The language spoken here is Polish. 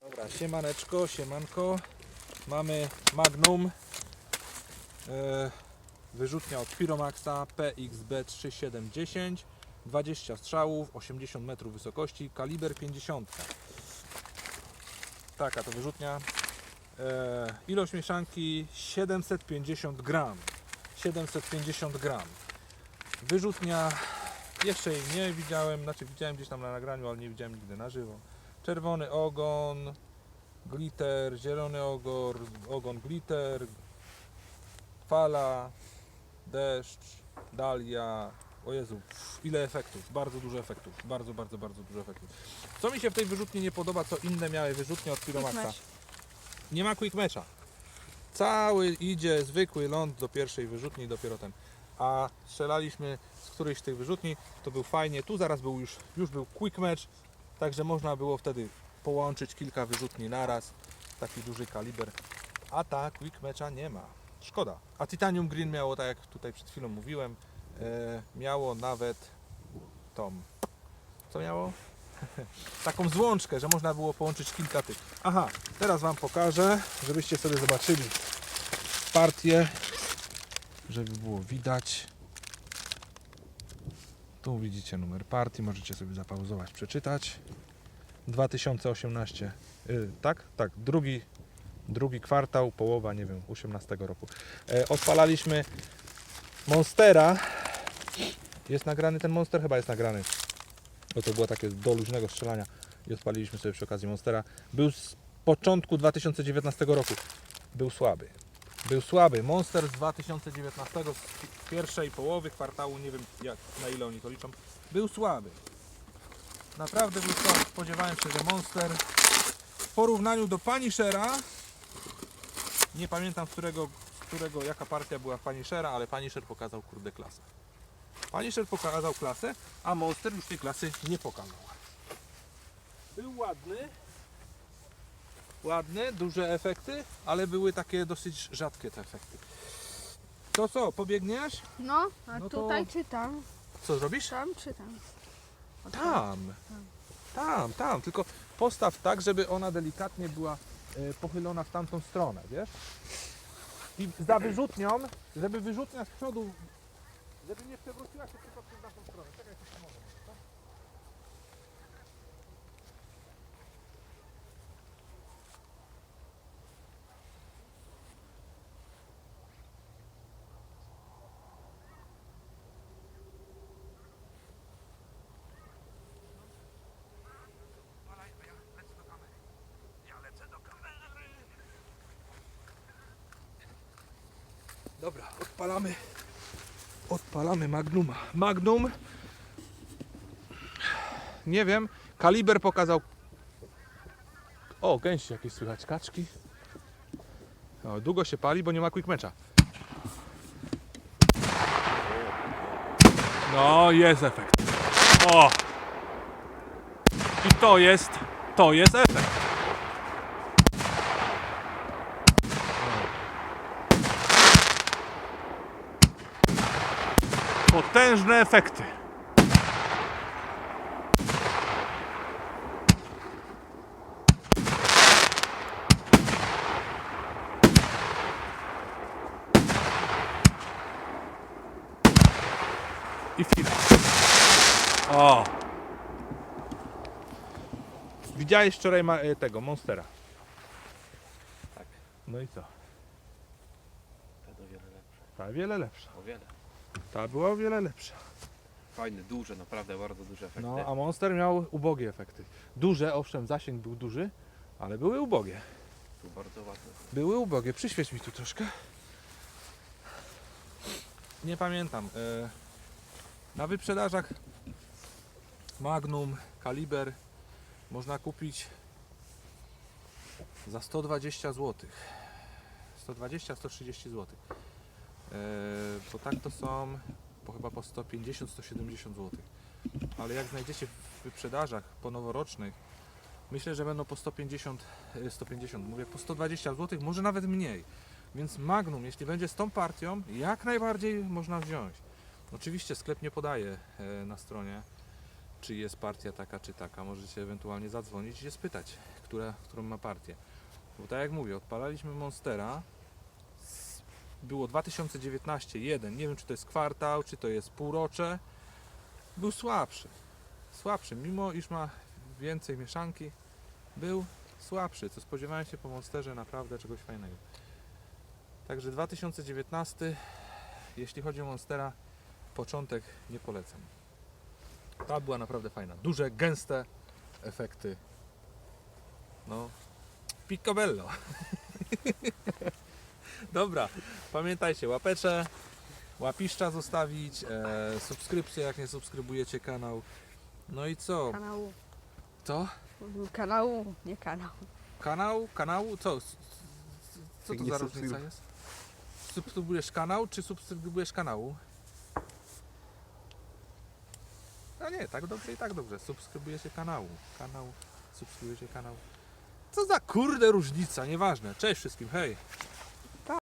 Dobra, siemaneczko, siemanko. Mamy Magnum. E, wyrzutnia od Piromaxa PXB 3710. 20 strzałów, 80 metrów wysokości, kaliber 50. Taka to wyrzutnia. E, ilość mieszanki 750 gram. 750 gram. Wyrzutnia jeszcze jej nie widziałem, znaczy widziałem gdzieś tam na nagraniu, ale nie widziałem nigdy na żywo. Czerwony ogon, glitter, zielony ogor, ogon glitter, fala, deszcz, dalia. O Jezu, ile efektów, bardzo dużo efektów, bardzo, bardzo, bardzo dużo efektów. Co mi się w tej wyrzutni nie podoba, co inne miały wyrzutnie od Piromaxa? match. Nie ma quick matcha. Cały idzie zwykły ląd do pierwszej wyrzutni, dopiero ten. A strzelaliśmy z którejś z tych wyrzutni, to był fajnie. Tu zaraz był już, już był quick match, także można było wtedy połączyć kilka wyrzutni naraz. Taki duży kaliber. A ta quick matcha nie ma. Szkoda. A Titanium Green miało, tak jak tutaj przed chwilą mówiłem, e, miało nawet tą. Co miało? Taką złączkę, że można było połączyć kilka tych. Aha, teraz Wam pokażę, żebyście sobie zobaczyli partię, żeby było widać. Tu widzicie numer partii, możecie sobie zapauzować, przeczytać. 2018, y, tak? Tak, drugi, drugi kwartał, połowa, nie wiem, 18 roku. E, odpalaliśmy Monstera. Jest nagrany ten Monster? Chyba jest nagrany. Bo to było takie do luźnego strzelania i odpaliliśmy sobie przy okazji Monstera. Był z początku 2019 roku. Był słaby. Był słaby. Monster z 2019, z pierwszej połowy kwartału, nie wiem jak, na ile oni to liczą, był słaby. Naprawdę był słaby. Spodziewałem się, że Monster w porównaniu do Punishera, nie pamiętam z którego, z którego jaka partia była Punishera, ale Punisher pokazał kurde klasę. Punisher pokazał klasę, a Monster już tej klasy nie pokazał. Był ładny, ładny, duże efekty, ale były takie dosyć rzadkie te efekty. To co, pobiegniesz? No, a No to- tutaj czy tam? Co zrobisz? Tam czy tam? O, Tam, tam, tam, tylko postaw tak, żeby ona delikatnie była e, pochylona w tamtą stronę, wiesz? I za wyrzutnią, żeby wyrzutnia z przodu, żeby nie przewróciła się tylko przez naszą stronę. Czekaj, coś pomogę. co? Dobra, odpalamy. Odpalamy Magnuma. Magnum. Nie wiem, kaliber pokazał. O, gęsi jakieś słychać, kaczki. O, długo się pali, bo nie ma quick matcha. No, jest efekt. O! I to jest, to jest efekt. Potężne efekty. I finał. O! Widziałeś wczoraj ma, e, tego Monstera. Tak. No i co? To wiele lepsze. Ta wiele lepsza. O wiele. Ta była o wiele lepsza. Fajne, duże, naprawdę bardzo duże efekty. No, a Monster miał ubogie efekty. Duże, owszem, zasięg był duży, ale były ubogie. Tu bardzo ładne. Były ubogie. Przyświeć mi tu troszkę. Nie pamiętam. e, Na wyprzedażach Magnum, Kaliber można kupić za 120 zł. 120-130 zł. E, Bo tak to są po chyba po 150-170 zł. Ale jak znajdziecie w wyprzedażach po noworocznych, myślę, że będą po 150, e, 150, mówię po 120 zł, może nawet mniej. Więc Magnum, jeśli będzie z tą partią, jak najbardziej można wziąć. Oczywiście sklep nie podaje e, na stronie, czy jest partia taka, czy taka. Możecie ewentualnie zadzwonić i się spytać, która, którą ma partię. Bo tak jak mówię, odpalaliśmy Monstera. Było 2019 jeden. Nie wiem, czy to jest kwartał, czy to jest półrocze. Był słabszy. Słabszy, mimo iż ma więcej mieszanki, był słabszy. Co spodziewałem się po Monsterze naprawdę czegoś fajnego. Także 2019, jeśli chodzi o Monstera, początek nie polecam. Ta była naprawdę fajna. Duże, gęste efekty. No, picobello. Dobra, pamiętajcie, łapecze, łapiszcza zostawić, e, subskrypcję, jak nie subskrybujecie kanał. No i co? Kanału. Co? Kanału, nie kanał. Kanał? Kanału? Co? S- s- Co to Nie za subskrybuj. różnica jest? Subskrybujesz kanał, czy subskrybujesz kanału? No nie, tak dobrze i tak dobrze. Subskrybujecie kanału. Kanał, subskrybujecie kanał. Co za kurde różnica, nieważne. Cześć wszystkim, hej!